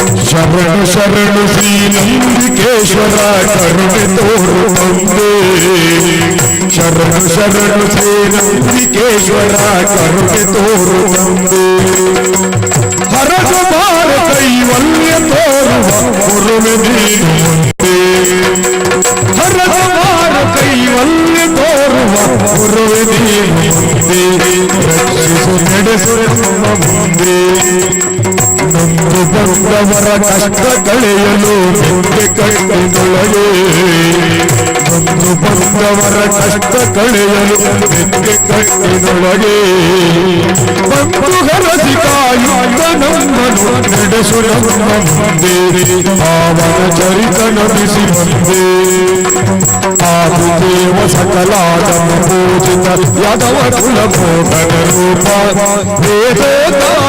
शरण शरण श्रीनंदकेश्वरा करुण तोर मंदे शरण शरण श्रीनंदकेश्वरा करुण तोर मंदे हर कुमार कैवल्य तोर गुर में दीन मंदे हर कुमार कैवल्य तोर गुर में दीन वंदे रक्षित नड़ सुर मंदे ಬಂದವರ ಕಷ್ಟ ಕಳೆಯಲು ನಿಂದೆ ಕಣ್ಣಿನೊಳಗೆ ನೊಂದು ಬಂದವರ ಕಷ್ಟ ಕಳೆಯಲು ನಿಂದೆ ಕಣ್ಣಿನೊಳಗೆ ಬಂದು ಹರಸಿ ಕಾಯುತ್ತ ನಮ್ಮನು ನಡೆಸು ನಮ್ಮ ಮುಂದೆ ಪಾವನ ಚರಿತನ ಬಿಸಿ ಮುಂದೆ ಆದಿದೇವ ಸಕಲಾದಮ ಪೂಜಿತ ಯಾದವ ಕುಲ ಮೋಹನ ರೂಪ ವೇದೋತಾರಕ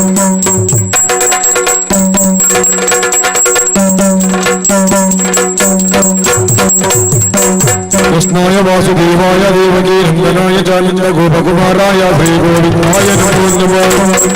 कृष्णाय वासुदेवाय देवकी नंदनाय च नंद गोपकुमाराय श्री गोविंदाय नमो नमः।